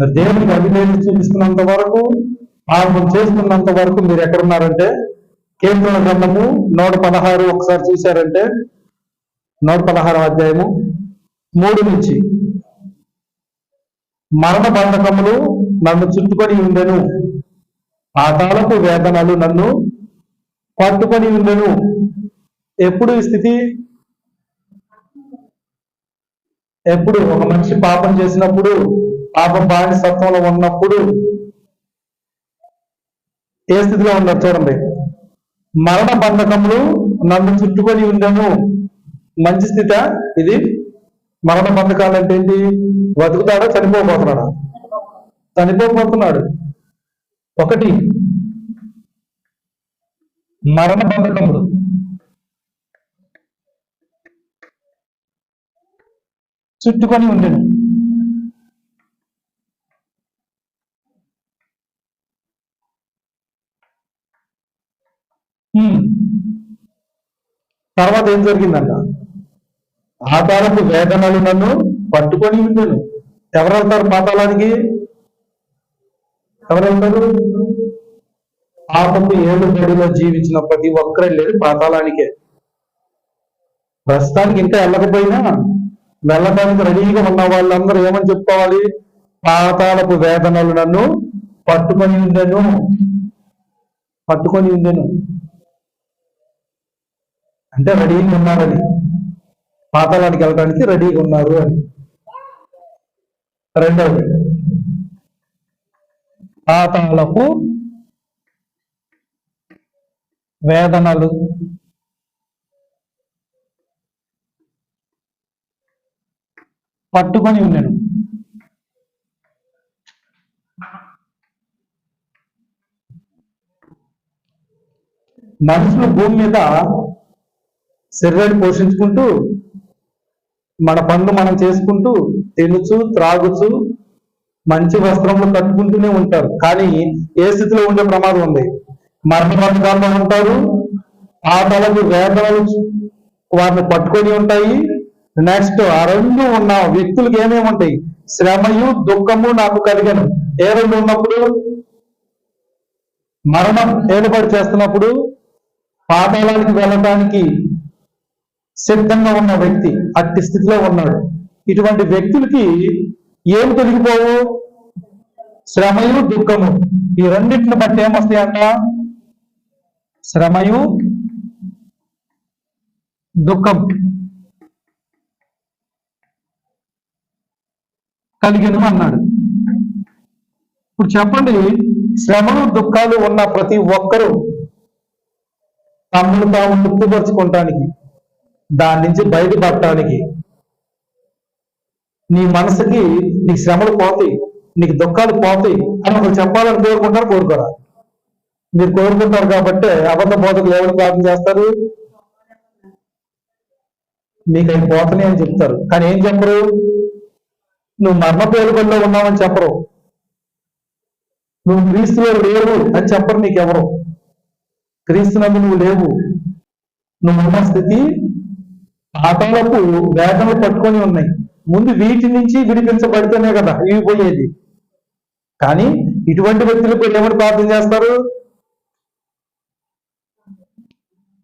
మరి దేవునికి అభినేది చూపిస్తున్నంత వరకు పాపం చేస్తున్నంత వరకు మీరు ఎక్కడున్నారంటే కేంద్ర గ్రంథము నూట పదహారు ఒకసారి చూశారంటే నూట పదహారు అధ్యాయము మూడు నుంచి. మరణ బంధకములు నన్ను చుట్టుకొని ఉండెను. పాతాలకు వేదనలు నన్ను పట్టుకొని ఉండెను. ఎప్పుడు ఈ స్థితి? ఎప్పుడు ఒక మనిషి పాపం చేసినప్పుడు పాప బానిసత్వంలో ఉన్నప్పుడు ఏ స్థితిలో ఉన్నారు చూడండి. మరణ బంధకములు నన్ను చుట్టుకొని ఉండము. మంచి స్థిత ఇది మరణ బంధకాలు అంటే ఏంటి? బతుకుతాడా? చనిపోబోతున్నాడా? చనిపోబోతున్నాడు. ఒకటి మరణ బంధకములు. చుట్టుకొని ఉండను. తర్వాత ఏం జరిగిందంట? ఆధారపు వేదనలు నన్ను పట్టుకొని ఉండను. ఎవరు వెళ్తారు పాతాళానికి? ఎవరు వెళ్తారు పాపపు ఏడు గడిలో జీవించిన ప్రతి ఒక్కరు లేదు పాతాళానికే. ప్రస్తుతానికి ఇంకా వెళ్ళకపోయినా వెళ్ళడానికి రెడీగా ఉన్న వాళ్ళందరూ ఏమని చెప్పుకోవాలి? పాతాళపు వేదనలు నన్ను పట్టుకొని ఉండెను. పట్టుకొని ఉండెను. అంటే రెడీగా ఉన్నారని పాతాళానికి వెళ్ళడానికి రెడీగా ఉన్నారు అని. రెండవది పాతాలకు వేదనలు. పట్టుకొని ఉన్నాను మనుషులు భూమి మీద శరీరాన్ని పోషించుకుంటూ మన పనులు మనం చేసుకుంటూ తినుచు త్రాగుచు మంచి వస్త్రములు కట్టుకుంటూనే ఉంటారు. కానీ ఏ స్థితిలో ఉండే ప్రమాదం ఉంది? మరణ బంధకాల్లో ఉంటారు. ఆ తలకు వేదనలు వారిని పట్టుకొని ఉంటాయి. నెక్స్ట్ ఆ రెండు ఉన్న వ్యక్తులకు ఏమేమి ఉంటాయి? శ్రమయు దుఃఖము నాకు కలిగను. ఏ రెండు ఉన్నప్పుడు? మరణం ఏలుబడి చేస్తున్నప్పుడు పాతాళానికి వెళ్ళటానికి సిద్ధంగా ఉన్న వ్యక్తి అట్టి స్థితిలో ఉన్నాడు. ఇటువంటి వ్యక్తులకి ఏం తొలగిపోవు? శ్రమయు దుఃఖము. ఈ రెండింటిని బట్టి ఏమొస్తాయంట శ్రమయు దుఃఖం. కలిగిన అన్నాడు. ఇప్పుడు చెప్పండి శ్రమలు దుఃఖాలు ఉన్న ప్రతి ఒక్కరూ తమను తాము తృప్తిపరచుకోవటానికి దాని నుంచి బయటపడటానికి. నీ మనసుకి నీకు శ్రమలు పోతాయి నీకు దుఃఖాలు పోతాయి అని ఒకరు చెప్పాలని కోరుకుంటారు కోరుకోరా. మీరు కోరుకుంటారు కాబట్టి అబద్ధ బోధకులు ఎవరు ప్రార్థన చేస్తారు? మీకు అవి పోతున్నాయి అని చెప్తారు. కానీ ఏం చెప్పరు? నువ్వు మర్మ పేరుబడిలో ఉన్నావని చెప్పరు. నువ్వు క్రీస్తులో లేవు అని చెప్పరు నీకెవరు. క్రీస్తునందు నువ్వు లేవు. నువ్వు ఉన్న స్థితి పాతాలకు వేదనలు పట్టుకొని ఉన్నాయి. ముందు వీటి నుంచి విడిపించబడితేనే కదా ఇవి పోయేది కానీ ఇటువంటి వ్యక్తులకు ఎవరు ప్రార్థన చేస్తారు?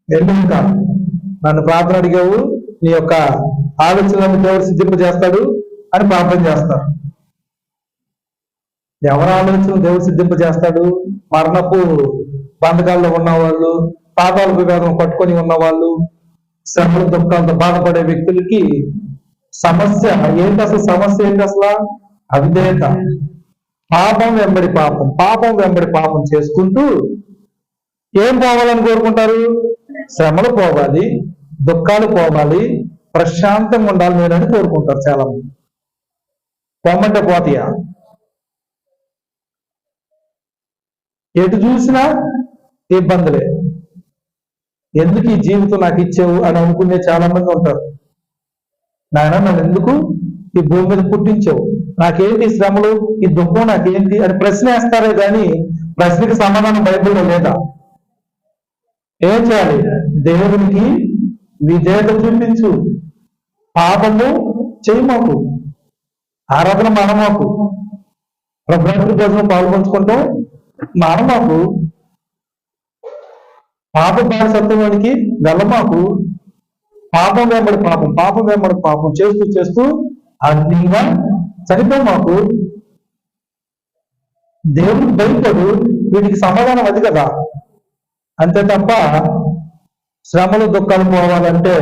ఎందుక నన్ను ప్రార్థన అడిగావు నీ యొక్క ఆలోచనలను దేవుడు సిద్ధింపజేస్తాడు అని ప్రార్థన చేస్తారు. ఎవరి ఆలోచన దేవుడు సిద్ధింపజేస్తాడు? మరణపు బంధకాల్లో ఉన్నవాళ్ళు పాదాలకు వేదం పట్టుకొని ఉన్నవాళ్ళు శ్రమల దుఃఖాలతో బాధపడే వ్యక్తులకి సమస్య ఏంటి అసలు సమస్య ఏంటి అసలు? అవిధేయత. పాపం వెంబడి పాపం పాపం వెంబడి పాపం చేసుకుంటూ ఏం పోవాలని కోరుకుంటారు? శ్రమలు పోవాలి దుఃఖాలు పోవాలి ప్రశాంతంగా ఉండాలి నేను అని కోరుకుంటారు చాలా మంది పొమ్మంటే పోతాయా? ఎటు చూసినా ఇబ్బందులే. ఎందుకు ఈ జీవితం నాకు ఇచ్చావు అని అనుకునే చాలా మంది ఉంటారు. నాయన నన్ను ఎందుకు ఈ భూమి మీద పుట్టించావు? నాకేంటి శ్రమలు? ఈ దుఃఖం నాకేంటి? అని ప్రశ్న వేస్తారే కానీ ప్రశ్నకి సమాధానం బైబిల్లో లేదా? ఏం చేయాలి? దేవునికి విధేయత చూపించు. పాపము చేయమాకు ఆరాధన మానమాకు. ప్రభుత్వ భోజనం పాల్పంచుకుంటాం మానమాకు. పాప బానిసత్వానికి వెళ్ళమాకు పాపం వెంబడి పాపం పాపం వెంబడి పాపం చేస్తూ చేస్తూ అగ్నిగా చనిపోయి మాకు. దేవుడు భయపడు వీటికి సమాధానం అది కదా. అంతే తప్ప శ్రమలు దుఃఖాలు పోవాలంటే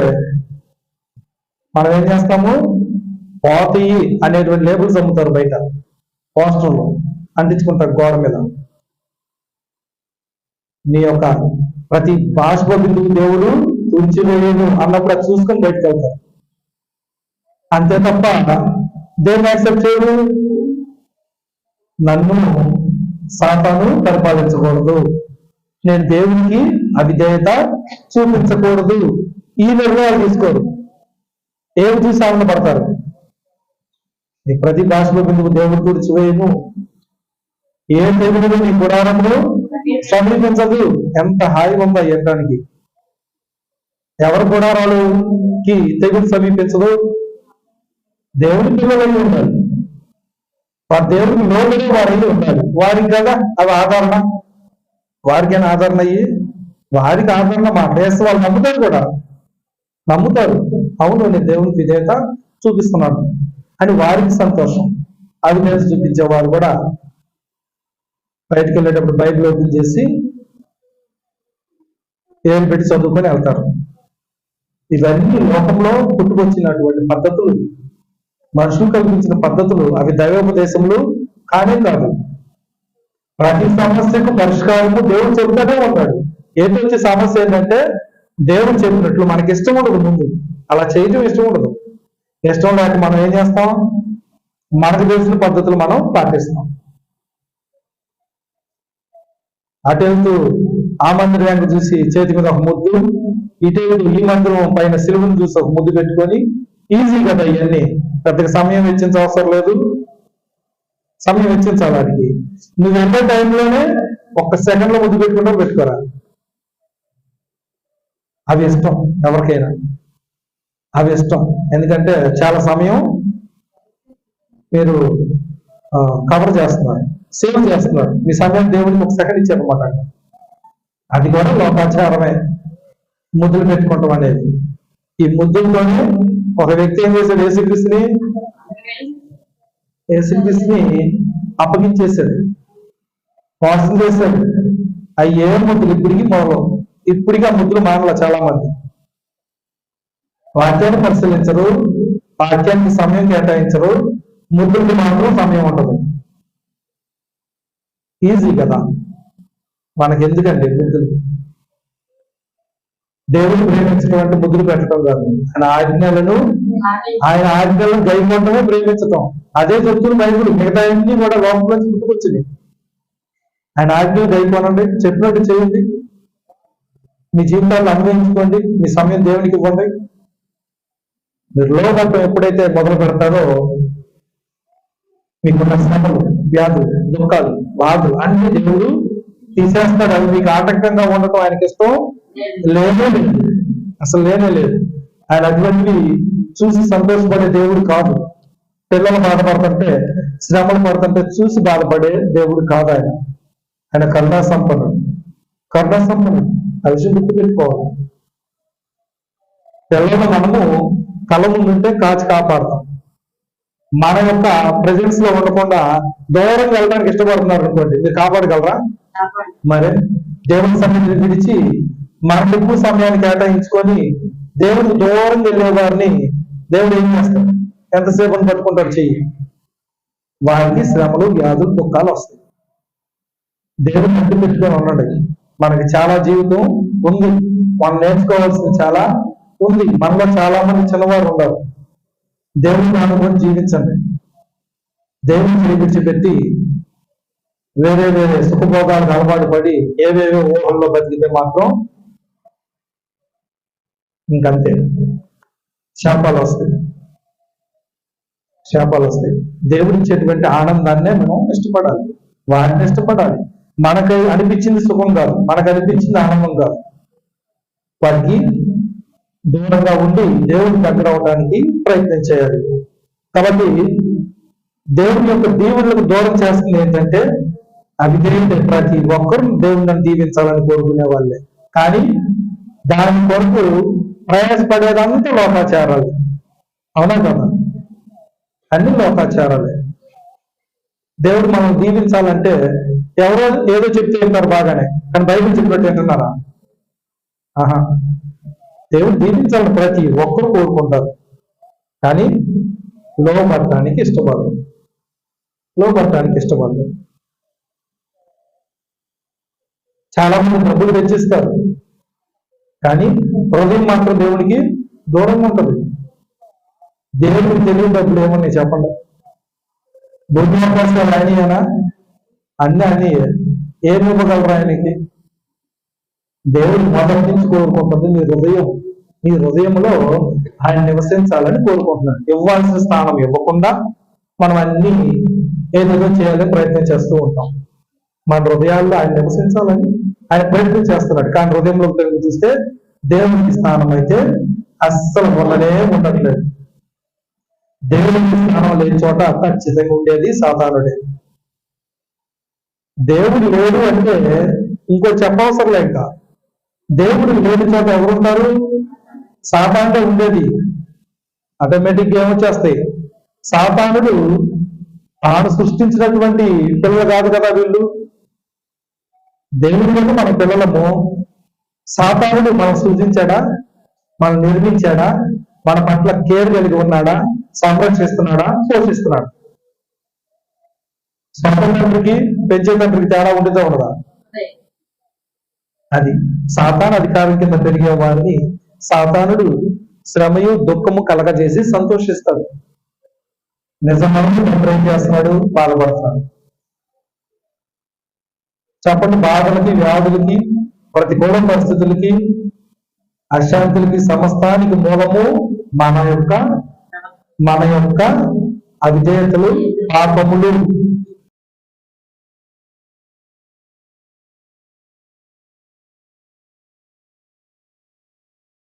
మనం ఏం చేస్తాము? పోతయి అనేటువంటి లేబుల్స్ అమ్ముతారు బయట. పోస్టర్లు అంటించుకుంటారు గోడ మీద. నీ యొక్క ప్రతి భాష బిందువు దేవుడు తుడిచివేయను అన్నప్పుడు అది చూసుకొని బయటకు వెళ్తారు అంతే తప్ప దేన్ని యాక్సెప్ట్ చేయడు? నన్ను సాతాను పరిపాలించకూడదు. నేను దేవునికి అవిధేయత చూపించకూడదు. ఈ నిర్ణయాలు తీసుకోరు. ఏమి చూసి ఆనందపడతారు? నీ ప్రతి భాషలో నువ్వు దేవుడు తుడిచివేయను ఏ దేవుడు నీ గుడారంలో సమీపించదు. ఎంత హాయిగా ఉందా ఎక్కడానికి ఎవరి గుడారాలుకి తెగులు సమీపించదు? దేవుడి పిల్లలై ఉండాలి. వారి దేవుడికి లోబడి వారై ఉంటారు వారికి కదా అవి ఆదరణ. వారికైనా ఆదరణ అయ్యి? వారికి ఆదరణ మా వేస్తే వాళ్ళు నమ్ముతారు కూడా. నమ్ముతారు. అవును నేను దేవునికి విధేయత చూపిస్తున్నాను. అని వారికి సంతోషం. అది నేను చూపించే వారు కూడా బయటకు వెళ్ళేటప్పుడు బైబిల్ ఓపెన్ చేసి ఏం పెట్టి చదువుకొని వెళ్తారు. ఇవన్నీ లోకంలో పుట్టుకొచ్చినటువంటి పద్ధతులు. మనుషులు కల్పించిన పద్ధతులు. అవి దైవోపదేశములు కానే కాదు. ప్రతి సమస్యకు పరిష్కారము దేవుడు చెబుతానే ఉన్నాడు. ఏంటి వచ్చే సమస్య ఏంటంటే దేవుడు చెప్పినట్లు మనకి ఇష్టం ఉండదు ముందు. అలా చేయటం ఇష్టం ఉండదు. ఇష్టం లేక మనం ఏం చేస్తాం? మనకు తెలిసిన పద్ధతులు మనం పాటిస్తాం. అటు వెళ్తూ ఆ వెనక చూసి చేతి మీద ఒక ముద్దు ఇటు వెళ్తూ ఈ మందిరం పైన సిలువను చూసి ఒక ముద్దు పెట్టుకొని ఈజీ కదా ఇవన్నీ పెద్దగా సమయం వెచ్చించ అవసరం లేదు. సమయం వెచ్చించాలి వాడికి. నువ్వు ఎంతో టైంలోనే ఒక్క సెకండ్లో ముద్దు పెట్టుకుంటూ పెట్టుకోరా. అవి ఇష్టం ఎవరికైనా. అవి ఇష్టం. ఎందుకంటే చాలా సమయం మీరు కవర్ చేస్తున్నారు. సేవ్ చేస్తున్నారు. మీ సమయం దేవుడికి ఒక సెకండ్ ఇచ్చారనమాట అది కూడా లోకాచారమే. ముద్దులు పెట్టుకోవటం అనేది. ఈ ముద్దులతోనే ఒక వ్యక్తి ఏం చేశాడు? యేసుక్రీస్తుని యేసుక్రీస్తుని అప్పగించేశాడు. మోసం చేశాడు. అవి ఏ ముద్దులు ఇప్పటికీ మొదలు ఇప్పటికీ ఆ ముద్దులు మానల చాలా మంది వాక్యాన్ని పరిశీలించరు. వాక్యానికి సమయం కేటాయించరు. ముద్దులకి మాత్రం సమయం ఉండదు. ఈజీ కదా. మనకి ఎందుకండి ముద్దులు? దేవుడు ప్రేమించడం అంటే ముద్దులు పెట్టడం కాదు. ఆయన ఆజ్ఞలను ఆయన ఆజ్ఞలను గైకొండమే ప్రేమించటం. అదే చెప్తున్న బైబుల్. మిగతా అన్ని కూడా లోపల నుంచి ఆయన ఆజ్ఞలు గైకోనండి. చెప్పినట్టు చేయండి. మీ జీవితాన్ని అనుభవించుకోండి. మీ సమయం దేవునికి ఇవ్వండి. మీరు లోకత్వం ఎప్పుడైతే మొదలు పెడతారో మీకున్న శ్రమలు వ్యాధులు దుఃఖాలు. బాధలు అన్ని దేవుడు తీసేస్తాడు. అవి మీకు ఆటంకంగా ఉండటం ఆయనకి ఇష్టం లేనే లేదు. అసలు లేనే లేదు. ఆయన అటువంటి చూసి సంతోషపడే దేవుడు కాదు. పిల్లలు బాధపడుతుంటే శ్రమలు పడుతుంటే చూసి బాధపడే దేవుడు కాదు ఆయన. ఆయన కరుణా సంపన్నుడు. కరుణా సంపన్నుడు. ఆ విషయం గుర్తు పెట్టుకోవాలి పిల్లలు మనము కళ ముందుంటే కాచి కాపాడతాం. మన యొక్క ప్రెజెన్స్లో ఉండకుండా దూరం వెళ్ళడానికి ఇష్టపడుతున్నారు అనుకోండి మీరు కాపాడగలరా? మరి దేవుని సన్నిధిని విడిచి మనకు ఎక్కువ సమయాన్ని కేటాయించుకొని దేవుడు దూరం వెళ్ళే వారిని దేవుడు ఏం చేస్తాడు? ఎంతసేపు అని పట్టుకుంటాడు చెయ్యి? వారికి శ్రమలు వ్యాధులు దుఃఖాలు వస్తాయి. దేవుడు అడ్డు పెట్టుకొని ఉండండి మనకి చాలా జీవితం ఉంది. మనం నేర్చుకోవాల్సింది చాలా ఉంది. మనలో చాలా మంది చిన్నవారు ఉన్నారు. దేవుని అనుభవం జీవించండి. దేవుని విడిచిపెట్టి వేరే వేరే సుఖభోగాలకు అలవాటు పడి ఏవేవో ఊహల్లో బతికితే మాత్రం ఇంకంతే. శాపాలు వస్తాయి శాపాలు వస్తాయి దేవుడి ఇచ్చేటువంటి ఆనందాన్నే మనం ఇష్టపడాలి. వాడిని ఇష్టపడాలి. మనకు అనిపించింది సుఖం కాదు. మనకు అనిపించింది ఆనందం కాదు. వాటికి దూరంగా ఉండి దేవుని దగ్గర అవడానికి ప్రయత్నం చేయాలి. కాబట్టి దేవుని యొక్క దీవులకు దూరం చేస్తుంది ఏంటంటే అవిధేయులు ప్రతి ఒక్కరు దేవుని దీవించాలని కోరుకునే వాళ్ళే. కానీ దాని కొరకు ప్రయాసపడేదంతా లోకాచారాలు. అవునా కదా? అన్ని లోకాచారాలే. దేవుడు మనం దీవించాలంటే ఎవరో ఏదో చెప్తే ఉంటారు బాగానే. కానీ బైబిల్ చెప్పినట్టు ఏంటన్నారా ఆహా. దేవుడు దీవించాలని ప్రతి ఒక్కరు కోరుకుంటారు. కానీ లోపడటానికి ఇష్టపడరు. లోపడటానికి ఇష్టపడరు. చాలా మంది డబ్బులు తెచ్చిస్తారు కానీ హృదయం మాత్రం దేవుడికి దూరంగా ఉంటుంది. దేవుడికి తెలియని డబ్బులు ఏమన్నాయి చెప్పండి? బుద్ధి అవకాశాలు ఆయనయేనా అన్నీ అని ఏమి ఇవ్వగలరు ఆయనకి? దేవుడు మొదటి నుంచి కోరుకుంటుంది మీ హృదయం మీ హృదయంలో ఆయన నివసించాలని కోరుకుంటున్నాను ఇవ్వాల్సిన స్థానం ఇవ్వకుండా మనం అన్ని ఏదేదో చేయాలని ప్రయత్నం చేస్తూ ఉంటాం. మన హృదయాల్లో ఆయన నివసించాలని ఆయన ప్రయత్నం చేస్తున్నాడు. కానీ హృదయంలో చూస్తే దేవునికి స్థానం అయితే అస్సలు వల్లనే ఉండట్లేదు. దేవునికి స్థానం లేని చోట ఖచ్చితంగా ఉండేది సాధారణుడే దేవుడు లేడు అంటే ఇంకో చెప్పవసరం లేక దేవుడు లేని చోట ఎవరుంటారు? సాతానుడే ఉండేది. ఆటోమేటిక్ ఏమొచ్చేస్తాయి? సాతానుడు తాను సృష్టించినటువంటి పిల్లలు కాదు కదా వీళ్ళు. దేవుడు మన పిల్లలము. సాతానుడు మనం సృజించాడా? మనం నిర్మించాడా? మన పట్ల కేర్ కలిగి ఉన్నాడా? సంరక్షిస్తున్నాడా? పోషిస్తున్నాడా? సొంత తండ్రికి పెంచే తండ్రికి తేడా ఉండితే ఉండదా? అది సాతాను అధికారం కింద పెరిగే వారిని సాతానుడు శ్రమయు దుఃఖము కలగజేసి సంతోషిస్తాడు. నిజమైన ఏం చేస్తున్నాడు బాధపడుతున్నాడు చెప్పండి బాధలకి వ్యాధులకి ప్రతికూల పరిస్థితులకి అశాంతులకి సమస్తానికి మూలము మన యొక్క మన యొక్క అవిధేయతలు పాపములు.